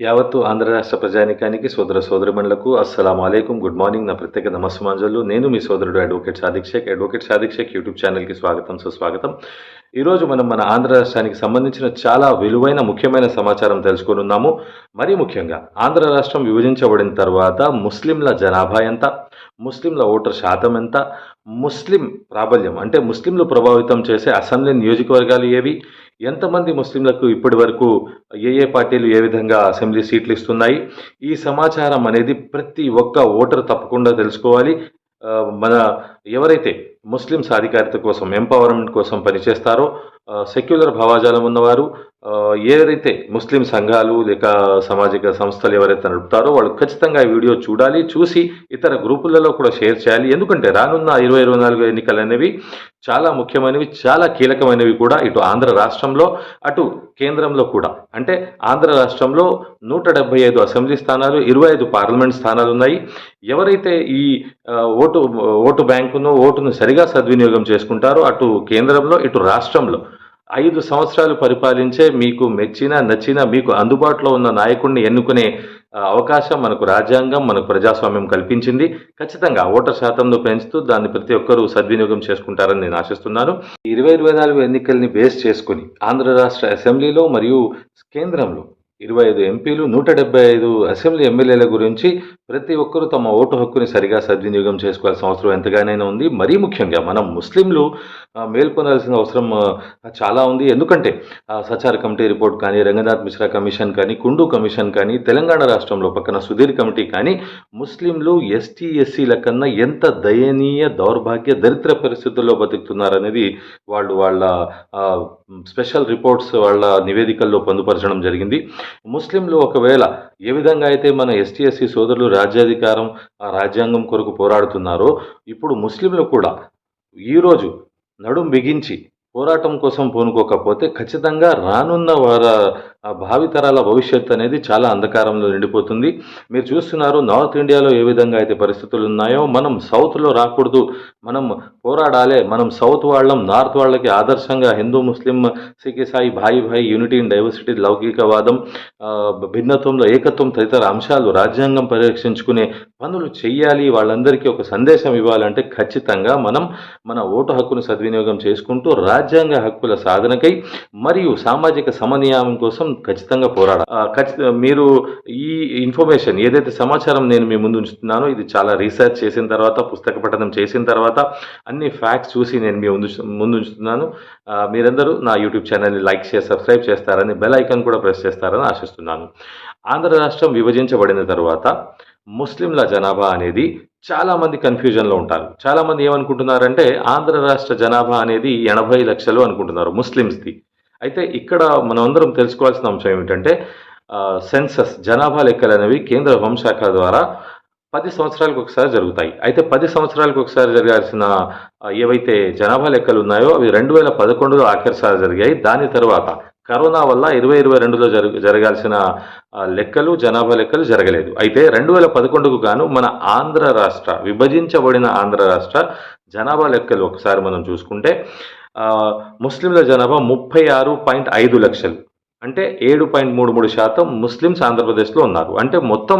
యావత్తు ఆంధ్ర రాష్ట్ర ప్రజానికానికి సోదర సోదరిమణులకు అస్సలం అలైకుం గుడ్ మార్నింగ్. నా ప్రత్యేక నమస్సుమాంజలు. నేను మీ సోదరుడు advocate Sadiq Shaikh advocate Sadiq Shaikh YouTube ఛానల్కి స్వాగతం. సుస్వాగతం. ఈరోజు మనం మన ఆంధ్ర రాష్ట్రానికి సంబంధించిన చాలా విలువైన ముఖ్యమైన సమాచారం తెలుసుకునున్నాము. మరీ ముఖ్యంగా ఆంధ్ర రాష్ట్రం విభజించబడిన తర్వాత ముస్లింల జనాభా ఎంత? ముస్లింల ఓటర్ శాతం ఎంత? ముస్లిం ప్రాబల్యం. అంటే ముస్లింలు ప్రభావితం చేసే అసెంబ్లీ నియోజకవర్గాలు ఏవి? ఎంతమంది ముస్లింలకు ఇప్పటి వరకు ఏ ఏ పార్టీలు ఏ విధంగా అసెంబ్లీ సీట్లు ఇస్తున్నాయి? ఈ సమాచారం అనేది ప్రతి ఒక్క ఓటర్ తప్పకుండా తెలుసుకోవాలి. మన ఎవరైతే ముస్లిం సాధికారిత కోసం ఎంపవర్మెంట్ కోసం పనిచేస్తారో సెక్యులర్ భావాజాలం ఉన్నవారు ఏదైతే ముస్లిం సంఘాలు లేక సామాజిక సంస్థలు ఎవరైతే నడుపుతారో వాళ్ళు ఖచ్చితంగా ఈ వీడియో చూడాలి చూసి ఇతర గ్రూపులలో కూడా షేర్ చేయాలి. ఎందుకంటే రానున్న ఇరవై ఇరవై నాలుగు ఎన్నికలు అనేవి చాలా ముఖ్యమైనవి చాలా కీలకమైనవి కూడా ఇటు ఆంధ్ర రాష్ట్రంలో అటు కేంద్రంలో కూడా. అంటే ఆంధ్ర రాష్ట్రంలో నూట డెబ్బై ఐదు అసెంబ్లీ స్థానాలు ఇరవై ఐదు పార్లమెంట్ స్థానాలు ఉన్నాయి. ఎవరైతే ఈ ఓటు ఓటు బ్యాంకును ఓటును సరిగా సద్వినియోగం చేసుకుంటారు. అటు కేంద్రంలో ఇటు రాష్ట్రంలో. ఐదు సంవత్సరాలు పరిపాలించే మీకు మెచ్చిన నచ్చిన మీకు అందుబాటులో ఉన్న నాయకుడిని ఎన్నుకునే అవకాశం మనకు రాజ్యాంగం మనకు ప్రజాస్వామ్యం కల్పించింది. ఖచ్చితంగా ఓటర్ శాతంను పెంచుతూ దాన్ని ప్రతి ఒక్కరూ సద్వినియోగం చేసుకుంటారని నేను ఆశిస్తున్నాను. ఇరవై ఇరవై నాలుగు ఎన్నికల్ని బేస్ చేసుకుని ఆంధ్ర రాష్ట్ర అసెంబ్లీలో మరియు కేంద్రంలో ఇరవై ఐదు ఎంపీలు నూట డెబ్బై ఐదు అసెంబ్లీ ఎమ్మెల్యేల గురించి ప్రతి ఒక్కరూ తమ ఓటు హక్కుని సరిగా సద్వినియోగం చేసుకోవాల్సిన అవసరం ఎంతగానైనా ఉంది. మరీ ముఖ్యంగా మనం ముస్లింలు మేల్కొనాల్సిన అవసరం చాలా ఉంది. ఎందుకంటే ఆ, సచార్ కమిటీ రిపోర్ట్ కానీ రంగనాథ్ మిశ్రా కమిషన్ కానీ కుండు కమిషన్ కానీ తెలంగాణ రాష్ట్రంలో పక్కన సుధీర్ కమిటీ కానీ ముస్లింలు ఎస్టీ ఎస్సీల కన్నా ఎంత దయనీయ దౌర్భాగ్య దరిద్ర పరిస్థితుల్లో బతుకుతున్నారనేది వాళ్ళు వాళ్ళ స్పెషల్ రిపోర్ట్స్ వాళ్ళ నివేదికల్లో పొందుపరచడం జరిగింది. ముస్లింలు ఒకవేళ ఏ విధంగా అయితే మన ఎస్టీ ఎస్సీ సోదరులు రాజ్యాధికారం ఆ రాజ్యాంగం కొరకు పోరాడుతున్నారో ఇప్పుడు ముస్లింలు కూడా ఈరోజు నడుం బిగించి పోరాటం కోసం పూనుకోకపోతే ఖచ్చితంగా రానున్న వార భావితరాల భవిష్యత్తు అనేది చాలా అంధకారంలో నిండిపోతుంది. మీరు చూస్తున్నారు నార్త్ ఇండియాలో ఏ విధంగా అయితే పరిస్థితులు ఉన్నాయో మనం సౌత్లో రాకూడదు. మనం పోరాడాలి. మనం సౌత్ వాళ్ళం నార్త్ వాళ్ళకి ఆదర్శంగా హిందూ ముస్లిం సిక్ సాయి భాయి భాయి యూనిటీ అండ్ డైవర్సిటీ లౌకికవాదం భిన్నత్వంలో ఏకత్వం తదితర అంశాలు రాజ్యాంగం పరిరక్షించుకునే పనులు చేయాలి వాళ్ళందరికీ ఒక సందేశం ఇవ్వాలంటే ఖచ్చితంగా మనం మన ఓటు హక్కును సద్వినియోగం చేసుకుంటూ రాజ్యాంగ హక్కుల సాధనకై మరియు సామాజిక సమన్యాయం కోసం ఖచ్చితంగా పోరాడాలి. ఖచ్చిత మీరు ఈ ఇన్ఫర్మేషన్ ఏదైతే సమాచారం నేను మీ ముందు ఉంచుతున్నానో ఇది చాలా రీసెర్చ్ చేసిన తర్వాత పుస్తక పఠనం చేసిన తర్వాత అన్ని ఫ్యాక్ట్స్ చూసి నేను మీ ముందు ముందు ఉంచుతున్నాను. మీరందరూ నా యూట్యూబ్ ఛానల్ని లైక్ చేసి సబ్స్క్రైబ్ చేస్తారని బెల్ ఐకాన్ కూడా ప్రెస్ చేస్తారని ఆశిస్తున్నాను. ఆంధ్ర రాష్ట్రం విభజించబడిన తర్వాత ముస్లింల జనాభా అనేది చాలామంది కన్ఫ్యూజన్లో ఉంటారు. చాలామంది ఏమనుకుంటున్నారంటే ఆంధ్ర రాష్ట్ర జనాభా అనేది ఎనభై లక్షలు అనుకుంటున్నారు ముస్లిమ్స్ది. అయితే ఇక్కడ మనం అందరం తెలుసుకోవాల్సిన అంశం ఏమిటంటే సెన్సస్ జనాభా లెక్కలు అనేవి కేంద్ర హోంశాఖ ద్వారా పది సంవత్సరాలకు ఒకసారి జరుగుతాయి. అయితే పది సంవత్సరాలకు ఒకసారి జరగాల్సిన ఏవైతే జనాభా లెక్కలు ఉన్నాయో అవి రెండు వేల పదకొండులో ఆఖరిసారి జరిగాయి. దాని తర్వాత కరోనా వల్ల ఇరవై ఇరవై రెండులో జరగ జరగాల్సిన లెక్కలు జనాభా లెక్కలు జరగలేదు. అయితే రెండు వేల పదకొండుకు గాను మన ఆంధ్ర రాష్ట్ర విభజించబడిన ఆంధ్ర రాష్ట్ర జనాభా లెక్కలు ఒకసారి మనం చూసుకుంటే ముస్లింల జనాభా ముప్పై ఆరు పాయింట్ ఐదు లక్షలు. అంటే ఏడు పాయింట్ మూడు మూడు శాతం ముస్లిమ్స్ ఆంధ్రప్రదేశ్లో ఉన్నారు. అంటే మొత్తం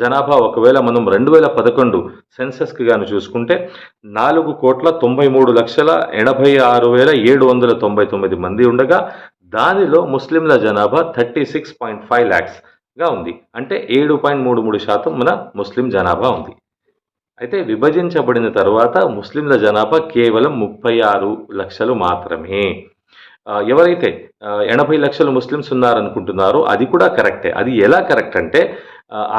జనాభా ఒకవేళ మనం రెండు వేల పదకొండు సెన్సస్కి గాను చూసుకుంటే నాలుగు కోట్ల తొంభై మూడు లక్షల ఎనభై ఆరు వేల ఏడు వందల తొంభై తొమ్మిది మంది ఉండగా దానిలో ముస్లింల జనాభా థర్టీ సిక్స్ పాయింట్ ఫైవ్ ల్యాక్స్గా ఉంది. అంటే ఏడు పాయింట్ మూడు మూడు శాతం మన ముస్లిం జనాభా ఉంది. అయితే విభజించబడిన తర్వాత ముస్లింల జనాభా కేవలం ముప్పై ఆరు లక్షలు మాత్రమే. ఎవరైతే ఎనభై లక్షలు ముస్లిమ్స్ ఉన్నారనుకుంటున్నారో అది కూడా కరెక్టే. అది ఎలా కరెక్ట్ అంటే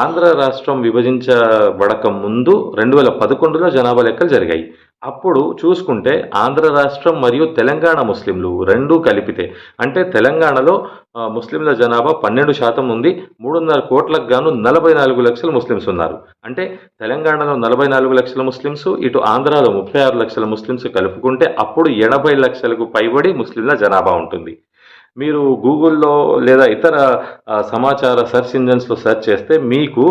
ఆంధ్ర రాష్ట్రం విభజించబడక ముందు రెండు వేల పదకొండులో జనాభా లెక్కలు జరిగాయి. అప్పుడు చూసుకుంటే ఆంధ్ర రాష్ట్రం మరియు తెలంగాణ ముస్లింలు రెండూ కలిపితే అంటే తెలంగాణలో ముస్లింల జనాభా పన్నెండు శాతం ఉంది మూడున్నర కోట్లకు గాను నలభై నాలుగు లక్షల ముస్లిమ్స్ ఉన్నారు. అంటే తెలంగాణలో నలభై నాలుగు లక్షల ముస్లిమ్స్ ఇటు ఆంధ్రాలో ముప్పై ఆరు లక్షల ముస్లిమ్స్ కలుపుకుంటే అప్పుడు ఎనభై లక్షలకు పైబడి ముస్లింల జనాభా ఉంటుంది. మీరు గూగుల్లో లేదా ఇతర సమాచార సెర్చ్ ఇంజన్స్లో సెర్చ్ చేస్తే మీకు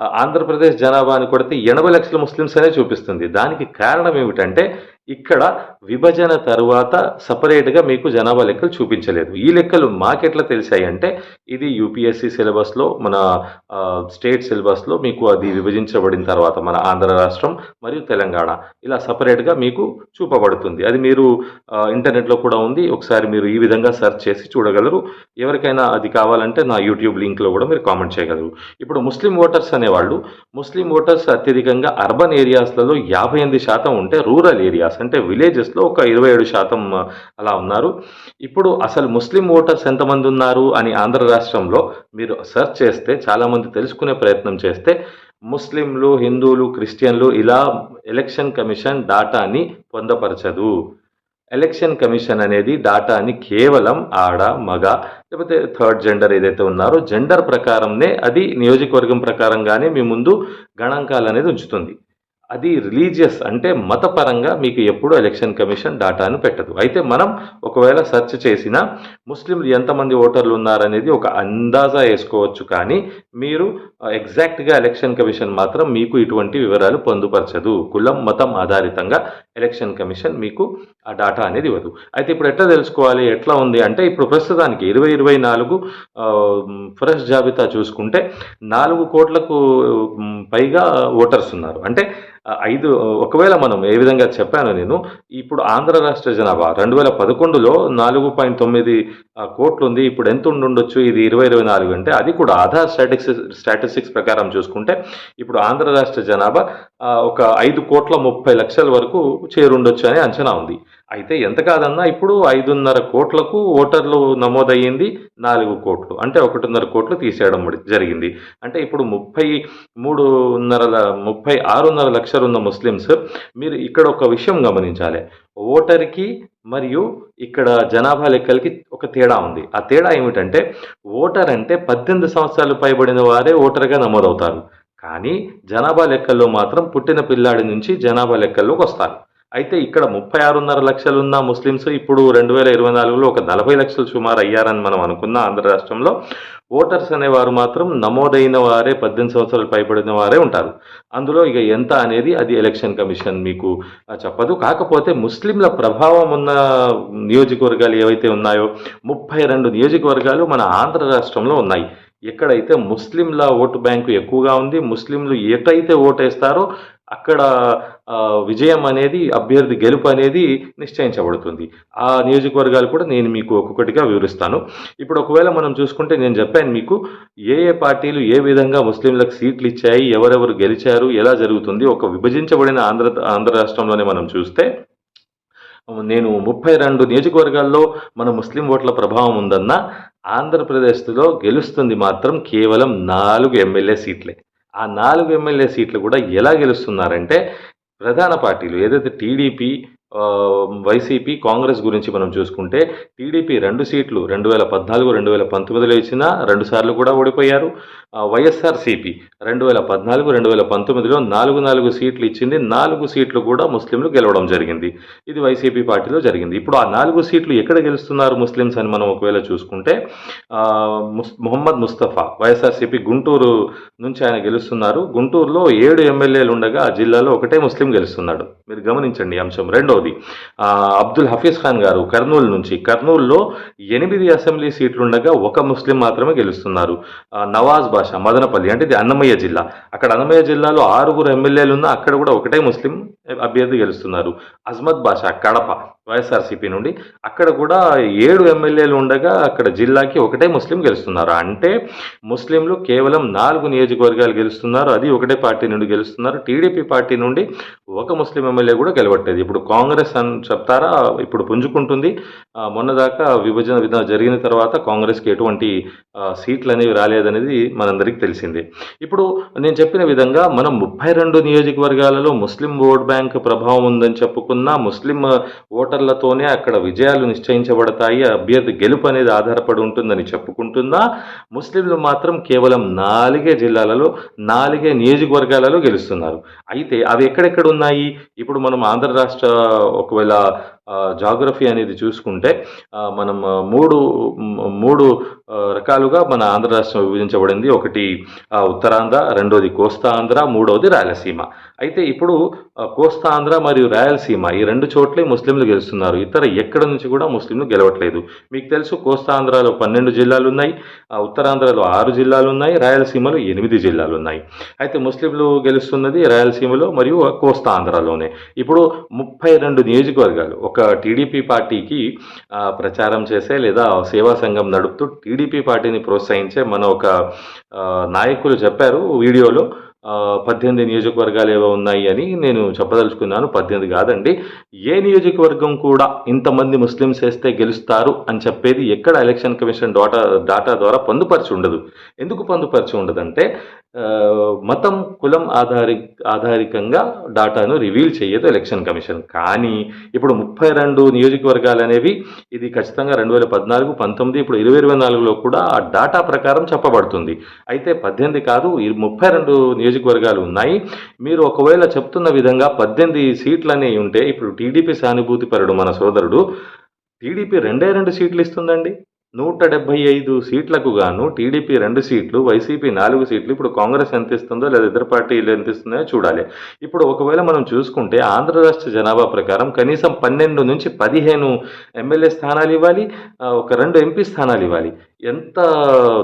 ఆంధ్రప్రదేశ్ జనాభా అని కొడితే ఎనభై లక్షల ముస్లిమ్స్ అనే చూపిస్తుంది. దానికి కారణం ఏమిటంటే ఇక్కడ విభజన తరువాత సపరేట్గా మీకు జనాభా లెక్కలు చూపించలేదు. ఈ లెక్కలు మాకెట్లా తెలిసాయి అంటే ఇది యూపీఎస్సి సిలబస్లో మన స్టేట్ సిలబస్లో మీకు అది విభజించబడిన తర్వాత మన ఆంధ్ర రాష్ట్రం మరియు తెలంగాణ ఇలా సపరేట్గా మీకు చూపబడుతుంది. అది మీరు ఇంటర్నెట్లో కూడా ఉంది. ఒకసారి మీరు ఈ విధంగా సెర్చ్ చేసి చూడగలరు. ఎవరికైనా అది కావాలంటే నా యూట్యూబ్ లింక్లో కూడా మీరు కామెంట్ చేయగలరు. ఇప్పుడు ముస్లిం ఓటర్స్ అనేవాళ్ళు ముస్లిం ఓటర్స్ అత్యధికంగా అర్బన్ ఏరియాస్లలో యాభై ఎనిమిది శాతం ఉంటే రూరల్ ఏరియాస్ అంటే విలేజెస్లో ఒక ఇరవై ఏడు శాతం అలా ఉన్నారు. ఇప్పుడు అసలు ముస్లిం ఓటర్స్ ఎంతమంది ఉన్నారు అని ఆంధ్ర రాష్ట్రంలో మీరు సెర్చ్ చేస్తే చాలామంది తెలుసుకునే ప్రయత్నం చేస్తే ముస్లింలు హిందువులు క్రిస్టియన్లు ఇలా ఎలక్షన్ కమిషన్ డాటాని పొందపరచదు. ఎలక్షన్ కమిషన్ అనేది డాటాని కేవలం ఆడ మగ లేకపోతే థర్డ్ జెండర్ ఏదైతే ఉన్నారో జెండర్ ప్రకారంనే అది నియోజకవర్గం ప్రకారంగానే మీ ముందు గణాంకాలు అనేది ఉంచుతుంది. అది రిలీజియస్ అంటే మతపరంగా మీకు ఎప్పుడు ఎలక్షన్ కమిషన్ డాటాను పెట్టదు. అయితే మనం ఒకవేళ సెర్చ్ చేసిన ముస్లింలు ఎంతమంది ఓటర్లు ఉన్నారనేది ఒక అందాజా వేసుకోవచ్చు కానీ మీరు ఎగ్జాక్ట్గా ఎలక్షన్ కమిషన్ మాత్రం మీకు ఇటువంటి వివరాలు పొందుపరచదు. కులం మతం ఆధారితంగా ఎలక్షన్ కమిషన్ మీకు ఆ డాటా అనేది ఇవ్వదు. అయితే ఇప్పుడు ఎట్లా తెలుసుకోవాలి? ఎట్లా ఉంది? అంటే ఇప్పుడు ప్రస్తుతానికి ఇరవై ఇరవై నాలుగు ఫ్రెష్ జాబితా చూసుకుంటే నాలుగు కోట్లకు పైగా ఓటర్స్ ఉన్నారు. అంటే ఐదు ఒకవేళ మనం ఏ విధంగా చెప్పాను నేను ఇప్పుడు ఆంధ్ర రాష్ట్ర జనాభా రెండు వేల పదకొండులో నాలుగు పాయింట్ తొమ్మిది కోట్లు ఉంది ఇప్పుడు ఎంత ఉండొచ్చు ఇది ఇరవై ఇరవై నాలుగు అంటే అది కూడా ఆధార్ స్టాటిస్టిక్స్ స్టాటిస్టిక్స్ ప్రకారం చూసుకుంటే ఇప్పుడు ఆంధ్ర రాష్ట్ర జనాభా ఒక ఐదు కోట్ల ముప్పై లక్షల వరకు చేరుండొచ్చు అనే అంచనా ఉంది. అయితే ఎంత కాదన్నా ఇప్పుడు ఐదున్నర కోట్లకు ఓటర్లు నమోదయ్యింది నాలుగు కోట్లు. అంటే ఒకటిన్నర కోట్లు తీసేయడం జరిగింది. అంటే ఇప్పుడు ముప్పై మూడున్నర ముప్పై ఆరున్నర లక్షలు ఉన్న ముస్లిమ్స్ మీరు ఇక్కడ ఒక విషయం గమనించాలి. ఓటర్కి మరియు ఇక్కడ జనాభా లెక్కలకి ఒక తేడా ఉంది. ఆ తేడా ఏమిటంటే ఓటర్ అంటే పద్దెనిమిది సంవత్సరాలు పైబడిన వారే ఓటర్గా నమోదవుతారు. కానీ జనాభా లెక్కల్లో మాత్రం పుట్టిన పిల్లాడి నుంచి జనాభా లెక్కల్లోకి వస్తారు. అయితే ఇక్కడ ముప్పై ఆరున్నర లక్షలు ఉన్న ముస్లిమ్స్ ఇప్పుడు రెండు వేల ఇరవై నాలుగులో ఒక నలభై లక్షలు సుమారు అయ్యారని మనం అనుకున్న ఆంధ్ర రాష్ట్రంలో ఓటర్స్ అనేవారు మాత్రం నమోదైన వారే పద్దెనిమిది సంవత్సరాలు పైబడిన వారే ఉంటారు. అందులో ఇక ఎంత అనేది అది ఎలక్షన్ కమిషన్ మీకు చెప్పదు. కాకపోతే ముస్లింల ప్రభావం ఉన్న నియోజకవర్గాలు ఏవైతే ఉన్నాయో ముప్పై రెండు నియోజకవర్గాలు మన ఆంధ్ర రాష్ట్రంలో ఉన్నాయి. ఎక్కడైతే ముస్లింల ఓటు బ్యాంకు ఎక్కువగా ఉంది ముస్లింలు ఎటైతే ఓటేస్తారో అక్కడ విజయం అనేది అభ్యర్థి గెలుపు అనేది నిశ్చయించబడుతుంది. ఆ నియోజకవర్గాలు కూడా నేను మీకు ఒక్కొక్కటిగా వివరిస్తాను. ఇప్పుడు ఒకవేళ మనం చూసుకుంటే నేను చెప్పాను మీకు ఏ ఏ పార్టీలు ఏ విధంగా ముస్లింలకు సీట్లు ఇచ్చాయి ఎవరెవరు గెలిచారు ఎలా జరుగుతుంది ఒక విభజించబడిన ఆంధ్ర ఆంధ్ర రాష్ట్రంలోనే మనం చూస్తే నేను ముప్పై రెండు నియోజకవర్గాల్లో మన ముస్లిం ఓట్ల ప్రభావం ఉందన్న ఆంధ్రప్రదేశ్లో గెలుస్తుంది మాత్రం కేవలం నాలుగు ఎమ్మెల్యే సీట్లే. ఆ నాలుగు ఎమ్మెల్యే సీట్లు కూడా ఎలా గెలుస్తున్నారంటే ప్రధాన పార్టీలు ఏదైతే టీడీపీ వైసీపీ కాంగ్రెస్ గురించి మనం చూసుకుంటే టీడీపీ రెండు సీట్లు రెండు వేల పద్నాలుగు రెండు వేల పంతొమ్మిదిలో ఇచ్చిన రెండు సార్లు కూడా ఓడిపోయారు. వైఎస్ఆర్సీపీ రెండు వేల పద్నాలుగు రెండు వేల పంతొమ్మిదిలో నాలుగు నాలుగు సీట్లు ఇచ్చింది. నాలుగు సీట్లు కూడా ముస్లింలు గెలవడం జరిగింది. ఇది వైసీపీ పార్టీలో జరిగింది. ఇప్పుడు ఆ నాలుగు సీట్లు ఎక్కడ గెలుస్తున్నారు ముస్లిమ్స్ అని మనం ఒకవేళ చూసుకుంటే ముస్ మొహమ్మద్ ముస్తఫా వైఎస్ఆర్సీపీ గుంటూరు నుంచి ఆయన గెలుస్తున్నారు. గుంటూరులో ఏడు ఎమ్మెల్యేలు ఉండగా ఆ జిల్లాలో ఒకటే ముస్లిం గెలుస్తున్నాడు. మీరు గమనించండి అంశం. రెండో రెండవది అబ్దుల్ హఫీజ్ ఖాన్ గారు కర్నూలు నుంచి కర్నూలులో ఎనిమిది అసెంబ్లీ సీట్లు ఉండగా ఒక ముస్లిం మాత్రమే గెలుస్తున్నారు. నవాజ్ బాషా మదనపల్లి అంటే ఇది అన్నమయ్య జిల్లా. అక్కడ అన్నమయ్య జిల్లాలో ఆరుగురు ఎమ్మెల్యేలు ఉన్నా అక్కడ కూడా ఒకటే ముస్లిం అభ్యర్థి గెలుస్తున్నారు. అజ్మత్ బాషా కడప. వైఎస్ఆర్సీపీ నుండి. అక్కడ కూడా ఏడు ఎమ్మెల్యేలు ఉండగా అక్కడ జిల్లాకి ఒకటే ముస్లిం గెలుస్తున్నారు. అంటే ముస్లింలు కేవలం నాలుగు నియోజకవర్గాలు గెలుస్తున్నారు. అది ఒకటే పార్టీ నుండి గెలుస్తున్నారు. టీడీపీ పార్టీ నుండి ఒక ముస్లిం ఎమ్మెల్యే కూడా గెలవట్లేదు. ఇప్పుడు కాంగ్రెస్ అని చెప్తారా? ఇప్పుడు పుంజుకుంటుంది. మొన్నదాకా విభజన విధానం జరిగిన తర్వాత కాంగ్రెస్కి ఎటువంటి సీట్లు అనేవి రాలేదనేది మనందరికీ తెలిసింది. ఇప్పుడు నేను చెప్పిన విధంగా మనం ముప్పై రెండు నియోజకవర్గాలలో ముస్లిం ఓట్ బ్యాంక్ ప్రభావం ఉందని చెప్పుకున్నా ముస్లిం ఓటర్లతోనే అక్కడ విజయాలు నిశ్చయించబడతాయి. అభ్యర్థి గెలుపు అనేది ఆధారపడి ఉంటుందని చెప్పుకుంటున్నా ముస్లింలు మాత్రం కేవలం నాలుగే జిల్లాలలో నాలుగే నియోజకవర్గాలలో గెలుస్తున్నారు. అయితే అవి ఎక్కడెక్కడ ఉన్నాయి? ఇప్పుడు మనం ఆంధ్ర రాష్ట్ర ఒకవేళ జాగ్రఫీ అనేది చూసుకుంటే మనం మూడు మూడు రకాలుగా మన ఆంధ్ర రాష్ట్రం విభజించబడింది. ఒకటి ఉత్తరాంధ్ర రెండోది కోస్తా ఆంధ్ర మూడవది రాయలసీమ. అయితే ఇప్పుడు కోస్తాంధ్ర కోస్తా ఆంధ్ర మరియు రాయలసీమ ఈ రెండు చోట్లే ముస్లింలు గెలుస్తున్నారు. ఇతర ఎక్కడ నుంచి కూడా ముస్లింలు గెలవట్లేదు. మీకు తెలుసు కోస్తాంధ్రలో పన్నెండు జిల్లాలు ఉన్నాయి ఆ, ఉత్తరాంధ్రలో ఆరు జిల్లాలు ఉన్నాయి రాయలసీమలో ఎనిమిది జిల్లాలు ఉన్నాయి అయితే ముస్లింలు గెలుస్తున్నది రాయలసీమలో మరియు కోస్తాంధ్రలోనే ఇప్పుడు ముప్పై రెండు నియోజకవర్గాలు ఒక టీడీపీ పార్టీకి ప్రచారం చేసే లేదా సేవా సంఘం నడుపుతూ టీడీపీ పార్టీని ప్రోత్సహించే మన ఒక నాయకులు చెప్పారు వీడియోలో. పద్దెనిమిది నియోజకవర్గాలు ఏవో ఉన్నాయి అని నేను చెప్పదలుచుకున్నాను. పద్దెనిమిది కాదండి. ఏ నియోజకవర్గం కూడా ఇంతమంది ముస్లిమ్స్ వేస్తే గెలుస్తారు అని చెప్పేది ఎక్కడ ఎలక్షన్ కమిషన్ డాటా డాటా ద్వారా పొందుపరిచి ఉండదు. ఎందుకు పొందుపరిచి ఉండదంటే మతం కులం ఆధారి ఆధారికంగా డాటాను రివీల్ చేయదు ఎలక్షన్ కమిషన్. కానీ ఇప్పుడు ముప్పై రెండు నియోజకవర్గాలు అనేవి ఇది ఖచ్చితంగా రెండు వేల పద్నాలుగు పంతొమ్మిది ఇప్పుడు ఇరవై ఇరవై నాలుగులో కూడా ఆ డాటా ప్రకారం చెప్పబడుతుంది. అయితే పద్దెనిమిది కాదు ముప్పై రెండు నియోజకవర్గాలు ఉన్నాయి. మీరు ఒకవేళ చెప్తున్న విధంగా పద్దెనిమిది సీట్లు అనేవి ఉంటే ఇప్పుడు టీడీపీ సానుభూతి పరుడు మన సోదరుడు టీడీపీ రెండే రెండు సీట్లు ఇస్తుందండి. నూట డెబ్బై ఐదు సీట్లకు గాను టీడీపీ రెండు సీట్లు వైసీపీ నాలుగు సీట్లు ఇప్పుడు కాంగ్రెస్ ఎంత ఇస్తుందో లేదా ఇతర పార్టీలు ఎంత ఇస్తుందో చూడాలి. ఇప్పుడు ఒకవేళ మనం చూసుకుంటే ఆంధ్ర రాష్ట్ర జనాభా ప్రకారం కనీసం పన్నెండు నుంచి పదిహేను ఎమ్మెల్యే స్థానాలు ఇవ్వాలి ఒక రెండు ఎంపీ స్థానాలు ఇవ్వాలి. ఎంత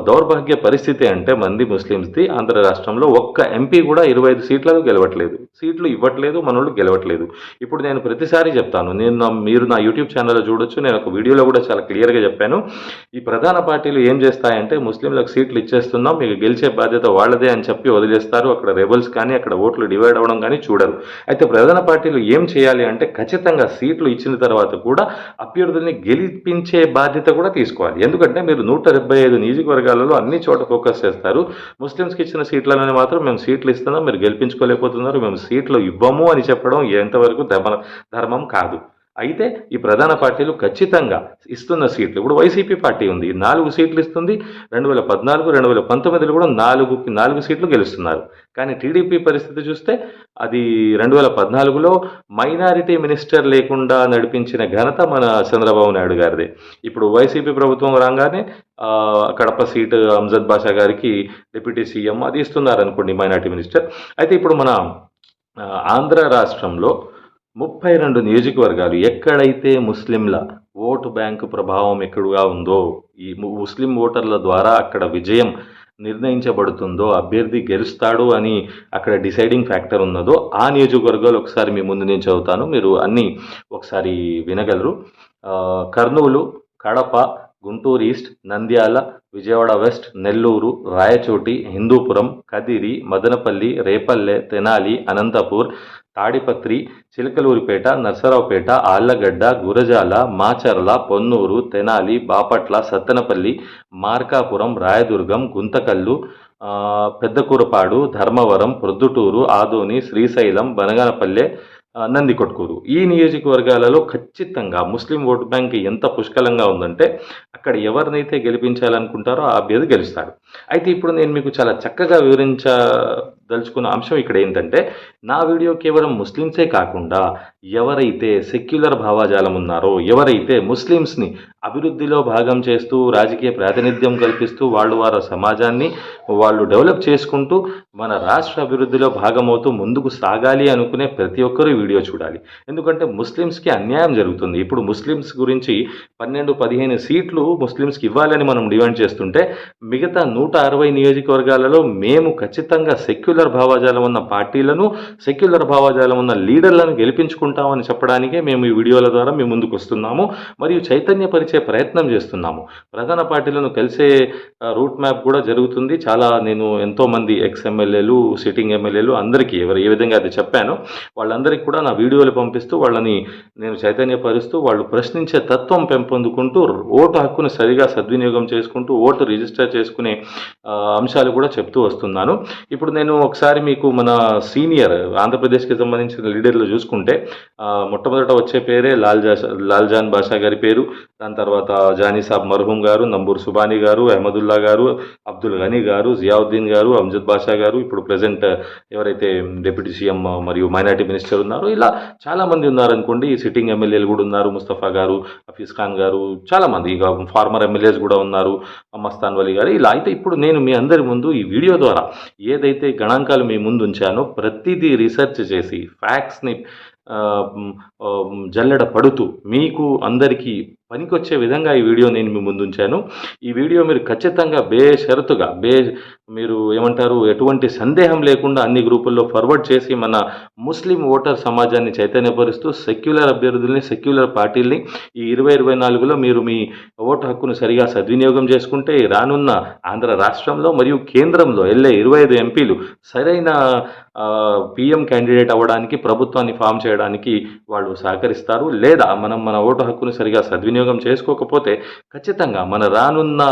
దౌర్భాగ్య పరిస్థితి అంటే మంది ముస్లిమ్స్ది ఆంధ్ర రాష్ట్రంలో ఒక్క ఎంపీ కూడా ఇరవై ఐదు సీట్లకు గెలవట్లేదు. సీట్లు ఇవ్వట్లేదు మనోళ్ళు గెలవట్లేదు. ఇప్పుడు నేను ప్రతిసారి చెప్తాను నేను నా- మీరు నా యూట్యూబ్ ఛానల్లో చూడొచ్చు నేను ఒక వీడియోలో కూడా చాలా క్లియర్గా చెప్పాను. ఈ ప్రధాన పార్టీలు ఏం చేస్తాయంటే ముస్లింలకు సీట్లు ఇచ్చేస్తున్నాం మీకు గెలిచే బాధ్యత వాళ్ళదే అని చెప్పి వదిలేస్తారు. అక్కడ రెబల్స్ కానీ అక్కడ ఓట్లు డివైడ్ అవ్వడం కానీ చూడరు. అయితే ప్రధాన పార్టీలు ఏం చేయాలి అంటే ఖచ్చితంగా సీట్లు ఇచ్చిన తర్వాత కూడా అభ్యర్థుల్ని గెలిపించే బాధ్యత కూడా తీసుకోవాలి. ఎందుకంటే మీరు నూట డెబ్బై ఐదు నియోజకవర్గాలలో అన్ని చోట ఫోకస్ చేస్తారు. ముస్లిమ్స్కి ఇచ్చిన సీట్లలోనే మాత్రం మేము సీట్లు ఇస్తున్నాం మీరు గెలిపించుకోలేకపోతున్నారు మేము సీట్లు ఇవ్వము అని చెప్పడం ఎంతవరకు ధర్మ ధర్మం కాదు. అయితే ఈ ప్రధాన పార్టీలు ఖచ్చితంగా ఇస్తున్న సీట్లు ఇప్పుడు వైసీపీ పార్టీ ఉంది. నాలుగు సీట్లు ఇస్తుంది. రెండు వేల పద్నాలుగు రెండు వేల పంతొమ్మిదిలో కూడా నాలుగు నాలుగు సీట్లు గెలుస్తున్నారు. కానీ టీడీపీ పరిస్థితి చూస్తే అది రెండు వేల పద్నాలుగులో మైనారిటీ మినిస్టర్ లేకుండా నడిపించిన ఘనత మన చంద్రబాబు నాయుడు గారిదే. ఇప్పుడు వైసీపీ ప్రభుత్వం రాగానే కడప సీటు అంజద్ బాషా గారికి డిప్యూటీ సీఎం అది ఇస్తున్నారు అనుకోండి మైనారిటీ మినిస్టర్. అయితే ఇప్పుడు మన ఆంధ్ర రాష్ట్రంలో ముప్పై రెండు నియోజకవర్గాలు ఎక్కడైతే ముస్లింల ఓటు బ్యాంకు ప్రభావం ఎక్కువగా ఉందో ఈ ము- ముస్లిం ఓటర్ల ద్వారా అక్కడ విజయం నిర్ణయించబడుతుందో అభ్యర్థి గెలుస్తాడు అని అక్కడ డిసైడింగ్ ఫ్యాక్టర్ ఉన్నదో ఆ నియోజకవర్గాలు ఒకసారి మీ ముందు నేను చదువుతాను. మీరు అన్నీ ఒకసారి వినగలరు. Kurnool Kadapa Guntur east Nandyal Vijayawada west Nellore Rayachoti Hindupur Kadiri Madanapalle Repalle Tenali Anantapur Tadipatri Chilakaluripet Narasaraopet Allagadda Gurazala Macherla Ponnur Tenali Bapatla Sattenapalli Markapur Rayadurg Guntakal Pedakurapadu Dharmavaram Proddatur Adoni Srisailam Banaganapalle Nandikotkur. ఈ నియోజకవర్గాలలో ఖచ్చితంగా ముస్లిం vote bank ఎంత పుష్కలంగా ఉందంటే అక్కడ ఎవరినైతే గెలిపించాలనుకుంటారో ఆ అభ్యర్థి గెలుస్తాడు. అయితే ఇప్పుడు నేను మీకు చాలా చక్కగా వివరించ దలుచుకున్న అంశం ఇక్కడ ఏంటంటే నా వీడియో కేవలం ముస్లిమ్సే కాకుండా ఎవరైతే సెక్యులర్ భావాజాలం ఉన్నారో ఎవరైతే ముస్లిమ్స్ని అభివృద్ధిలో భాగం చేస్తూ రాజకీయ ప్రాతినిధ్యం కల్పిస్తూ వాళ్ళు వారి సమాజాన్ని వాళ్ళు డెవలప్ చేసుకుంటూ మన రాష్ట్ర అభివృద్ధిలో భాగమవుతూ ముందుకు సాగాలి అనుకునే ప్రతి ఒక్కరూ వీడియో చూడాలి. ఎందుకంటే ముస్లిమ్స్కి అన్యాయం జరుగుతుంది. ఇప్పుడు ముస్లిమ్స్ గురించి పన్నెండు పదిహేను సీట్లు ముస్లిమ్స్కి ఇవ్వాలని మనం డిమాండ్ చేస్తుంటే మిగతా నూట అరవై నియోజకవర్గాలలో మేము ఖచ్చితంగా సెక్యులర్ భావాజాలం ఉన్న పార్టీలను సెక్యులర్ భావాజాలం ఉన్న లీడర్లను గెలిపించుకుంటామని చెప్పడానికే మేము ఈ వీడియోల ద్వారా మేము ముందుకు వస్తున్నాము మరియు చైతన్యపరిచే ప్రయత్నం చేస్తున్నాము. ప్రధాన పార్టీలను కలిసే రూట్ మ్యాప్ కూడా జరుగుతుంది. చాలా నేను ఎంతోమంది ఎక్స్ ఎమ్మెల్యేలు సిట్టింగ్ ఎమ్మెల్యేలు అందరికీ ఎవరు ఏ విధంగా అది చెప్పానో వాళ్ళందరికీ కూడా నా వీడియోలు పంపిస్తూ వాళ్ళని నేను చైతన్యపరుస్తూ వాళ్ళు ప్రశ్నించే తత్వం పెంపొందుకుంటూ ఓటు హక్కును సరిగా సద్వినియోగం చేసుకుంటూ ఓటు రిజిస్టర్ చేసుకునే అంశాలు కూడా చెప్తూ వస్తున్నాను. ఇప్పుడు నేను ఒకసారి మీకు మన సీనియర్ ఆంధ్రప్రదేశ్కి సంబంధించిన లీడర్లు చూసుకుంటే మొట్టమొదట వచ్చే పేరే లాల్ జా లాల్ జాన్ బాషా గారి పేరు. దాని తర్వాత జానీ సాబ్ మర్హూమ్ గారు నంబూర్ సుబానీ గారు అహ్మదుల్లా గారు అబ్దుల్ గనీ గారు జియావుద్దీన్ గారు అమ్జద్ బాషా గారు. ఇప్పుడు ప్రజెంట్ ఎవరైతే డిప్యూటీ సీఎం మరియు మైనార్టీ మినిస్టర్ ఉన్నారో ఇలా చాలామంది ఉన్నారనుకోండి. సిట్టింగ్ ఎమ్మెల్యేలు కూడా ఉన్నారు. ముస్తఫా గారు హఫీజ్ ఖాన్ గారు చాలామంది ఇక ఫార్మర్ ఎమ్మెల్యేస్ కూడా ఉన్నారు. మస్తాన్ వలీ గారు. ఇలా అయితే ఇప్పుడు నేను మీ అందరి ముందు ఈ వీడియో ద్వారా ఏదైతే గణ గణాంకాలు మీ ముందు ఉంచాను. ప్రతిదీ రీసెర్చ్ చేసి ఫ్యాక్ట్స్ని జల్లెడ పడుతూ మీకు అందరికీ పనికొచ్చే విధంగా ఈ వీడియో నేను మీ ముందు ఉంచాను ఈ వీడియో మీరు ఖచ్చితంగా బేషరతుగా బే మీరు ఏమంటారు ఎటువంటి సందేహం లేకుండా అన్ని గ్రూపుల్లో ఫార్వర్డ్ చేసి మన ముస్లిం ఓటర్ సమాజాన్ని చైతన్యపరుస్తూ సెక్యులర్ అభ్యర్థుల్ని సెక్యులర్ పార్టీల్ని ఈ ఇరవై ఇరవై నాలుగులో మీరు మీ ఓటు హక్కును సరిగా సద్వినియోగం చేసుకుంటే రానున్న ఆంధ్ర రాష్ట్రంలో మరియు కేంద్రంలో వెళ్ళే ఇరవై ఐదు ఎంపీలు సరైన పిఎం క్యాండిడేట్ అవ్వడానికి ప్రభుత్వాన్ని ఫామ్ చేయడానికి వాళ్ళు సహకరిస్తారు. లేదా మనం మన ఓటు హక్కును సరిగా సద్వినియోగం చేసుకోకపోతే ఖచ్చితంగా మన రానున్న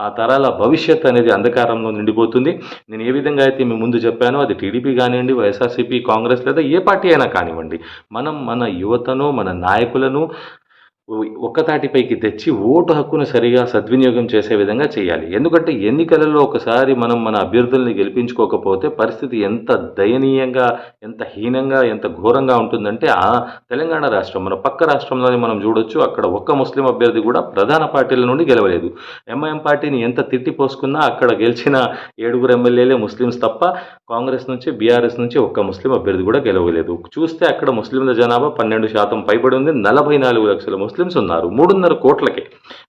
ఆ తరాల భవిష్యత్ అనేది అంధకారంలో నిండిపోతుంది. నేను ఏ విధంగా అయితే మీ ముందు చెప్పానో అది టీడీపీ కానివ్వండి వైఎస్ఆర్సీపీ కాంగ్రెస్ లేదా ఏ పార్టీ అయినా కానివ్వండి మనం మన యువతను మన నాయకులను ఒక్కతాటిపైకి తెచ్చి ఓటు హక్కును సరిగా సద్వినియోగం చేసే విధంగా చేయాలి. ఎందుకంటే ఎన్నికలలో ఒకసారి మనం మన అభ్యర్థుల్ని గెలిపించుకోకపోతే పరిస్థితి ఎంత దయనీయంగా ఎంత హీనంగా ఎంత ఘోరంగా ఉంటుందంటే ఆ తెలంగాణ రాష్ట్రం మన పక్క రాష్ట్రంలోనే మనం చూడొచ్చు అక్కడ ఒక్క ముస్లిం అభ్యర్థి కూడా ప్రధాన పార్టీల నుండి గెలవలేదు. ఎంఐఎం పార్టీని ఎంత తిట్టిపోసుకున్నా అక్కడ గెలిచిన ఏడుగురు ఎమ్మెల్యేలే ముస్లిమ్స్ తప్ప కాంగ్రెస్ నుంచి బీఆర్ఎస్ నుంచి ఒక్క ముస్లిం అభ్యర్థి కూడా గెలవలేదు. చూస్తే అక్కడ ముస్లింల జనాభా పన్నెండు శాతం పైబడి ఉంది నలభై నాలుగు లక్షల ముస్లిమ్స్ ఉన్నారు. మూడున్నర కోట్లకే.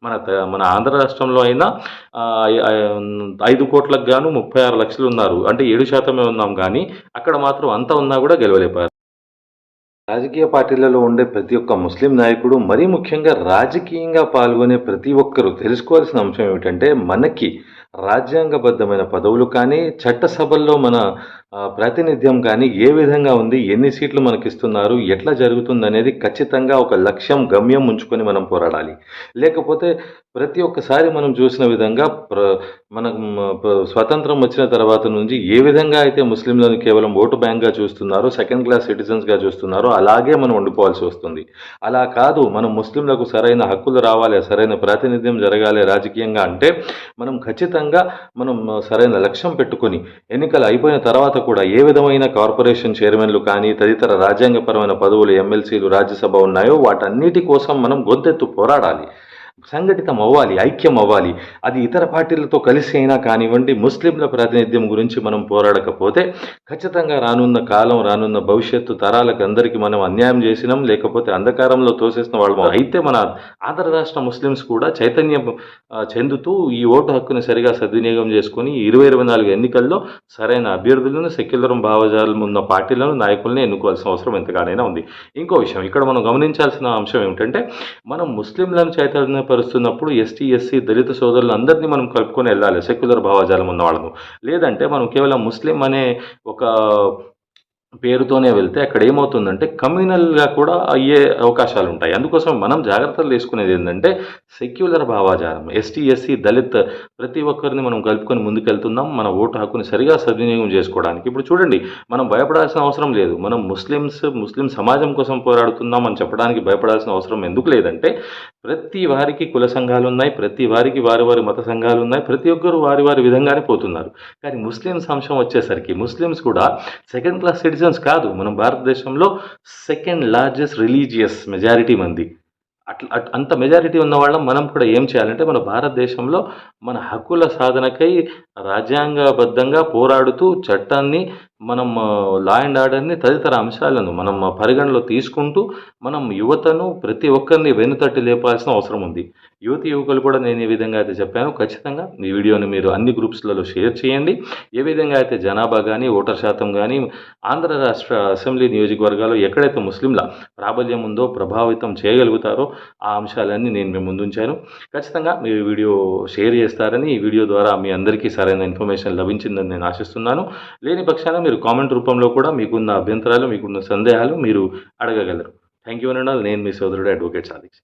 మన మన ఆంధ్ర రాష్ట్రంలో అయినా ఐదు కోట్లకు గాను ముప్పై ఆరు లక్షలు ఉన్నారు. అంటే ఏడు శాతమే ఉన్నాం కానీ అక్కడ మాత్రం అంత ఉన్నా కూడా గెలవలేపారు రాజకీయ పార్టీలలో ఉండే ప్రతి ఒక్క ముస్లిం నాయకుడు మరీ ముఖ్యంగా రాజకీయంగా పాల్గొనే ప్రతి ఒక్కరూ తెలుసుకోవాల్సిన అంశం ఏమిటంటే మనకి రాజ్యాంగబద్ధమైన పదవులు కానీ చట్టసభల్లో మన ప్రాతినిధ్యం కానీ ఏ విధంగా ఉంది? ఎన్ని సీట్లు మనకి ఇస్తున్నారు ఎట్లా జరుగుతుంది అనేది ఖచ్చితంగా ఒక లక్ష్యం గమ్యం ఉంచుకొని మనం పోరాడాలి. లేకపోతే ప్రతి ఒక్కసారి మనం చూసిన విధంగా ప్ర మనం స్వతంత్రం వచ్చిన తర్వాత నుంచి ఏ విధంగా అయితే ముస్లింలను కేవలం ఓటు బ్యాంక్గా చూస్తున్నారో సెకండ్ క్లాస్ సిటిజన్స్గా చూస్తున్నారో అలాగే మనం ఉండిపోవాల్సి వస్తుంది. అలా కాదు మనం ముస్లింలకు సరైన హక్కులు రావాలి సరైన ప్రాతినిధ్యం జరగాలి రాజకీయంగా అంటే మనం ఖచ్చితంగా మనం సరైన లక్ష్యం పెట్టుకొని ఎన్నికలు అయిపోయిన తర్వాత కూడా ఏ విధమైన కార్పొరేషన్ చైర్మన్లు కానీ తదితర రాజ్యాంగపరమైన పదవులు ఎమ్మెల్సీలు రాజ్యసభ ఉన్నాయో వాటన్నిటి కోసం మనం గొంతెత్తు పోరాడాలి. సంఘటితం అవ్వాలి ఐక్యం అవ్వాలి అది ఇతర పార్టీలతో కలిసి అయినా కానివ్వండి ముస్లింల ప్రాతినిధ్యం గురించి మనం పోరాడకపోతే ఖచ్చితంగా రానున్న కాలం రానున్న భవిష్యత్తు తరాలకు అందరికీ మనం అన్యాయం చేసినాం లేకపోతే అంధకారంలో తోసేసిన వాళ్ళం అయితే మన ఆంధ్ర రాష్ట్ర ముస్లిమ్స్ కూడా చైతన్యం చెందుతూ ఈ ఓటు హక్కుని సరిగా సద్వినియోగం చేసుకుని ఇరవై ఇరవై నాలుగు ఎన్నికల్లో సరైన అభ్యర్థులను సెక్యులర్ భావజాలం ఉన్న పార్టీలను నాయకులను ఎన్నుకోవాల్సిన అవసరం ఎంతగానైనా ఉంది. ఇంకో విషయం ఇక్కడ మనం గమనించాల్సిన అంశం ఏమిటంటే మనం ముస్లింలను పరుస్తున్నప్పుడు ఎస్టీ ఎస్సీ దళిత సోదరులు అందరినీ మనం కలుపుకొని వెళ్ళాలి సెక్యులర్ భావజాలం ఉన్న వాళ్ళను లేదంటే మనం కేవలం ముస్లిం అనే ఒక పేరుతోనే వెళ్తే అక్కడ ఏమవుతుందంటే కమ్యూనల్గా కూడా అయ్యే అవకాశాలు ఉంటాయి అందుకోసం మనం జాగ్రత్తలు తీసుకునేది ఏంటంటే సెక్యులర్ భావాచారం ఎస్టీ ఎస్సీ దళిత్ ప్రతి ఒక్కరిని మనం కలుపుకొని ముందుకెళ్తున్నాం. మన ఓటు హక్కుని సరిగా సద్వినియోగం చేసుకోవడానికి. ఇప్పుడు చూడండి మనం భయపడాల్సిన అవసరం లేదు. మనం ముస్లిమ్స్ ముస్లిం సమాజం కోసం పోరాడుతున్నాం అని చెప్పడానికి భయపడాల్సిన అవసరం ఎందుకు లేదంటే ప్రతి వారికి కుల సంఘాలు ఉన్నాయి ప్రతి వారికి వారి వారి మత సంఘాలు ఉన్నాయి ప్రతి ఒక్కరు వారి వారి విధంగానే పోతున్నారు. కానీ ముస్లిమ్స్ అంశం వచ్చేసరికి ముస్లిమ్స్ కూడా సెకండ్ క్లాస్ సిటిజన్స్ కాదు. మనం భారతదేశంలో సెకండ్ లార్జెస్ట్ రిలీజియస్ మెజారిటీ మంది. అట్లా అట్- అంత మెజారిటీ ఉన్న వాళ్ళం మనం కూడా ఏం చేయాలంటే మన భారతదేశంలో మన హక్కుల సాధనకై రాజ్యాంగబద్ధంగా పోరాడుతూ చట్టాన్ని మనం లా అండ్ ఆర్డర్ని తదితర అంశాలను మనం పరిగణలో తీసుకుంటూ మనం యువతను ప్రతి ఒక్కరిని వెనుతట్టి లేపాల్సిన అవసరం ఉంది. యువతి యువకులు కూడా నేను ఏ విధంగా అయితే చెప్పాను. ఖచ్చితంగా ఈ వీడియోని మీరు అన్ని గ్రూప్స్లలో షేర్ చేయండి. ఏ విధంగా అయితే జనాభా కానీ ఓటర్ శాతం కానీ ఆంధ్ర రాష్ట్ర అసెంబ్లీ నియోజకవర్గాల్లో ఎక్కడైతే ముస్లింల ప్రాబల్యం ఉందో ప్రభావితం చేయగలుగుతారో ఆ అంశాలన్నీ నేను మేము ముందుంచాను. ఖచ్చితంగా మీరు వీడియో షేర్ చేస్తారని ఈ వీడియో ద్వారా మీ అందరికీ సరైన ఇన్ఫర్మేషన్ లభించిందని నేను ఆశిస్తున్నాను. లేని పక్షాన మీరు కామెంట్ రూపంలో కూడా మీకున్న అభ్యంతరాలు మీకున్న సందేహాలు మీరు అడగగలరు. థ్యాంక్ యూ అనండి నేను మీ సోదరుడు అడ్వకేట్ సాధిక్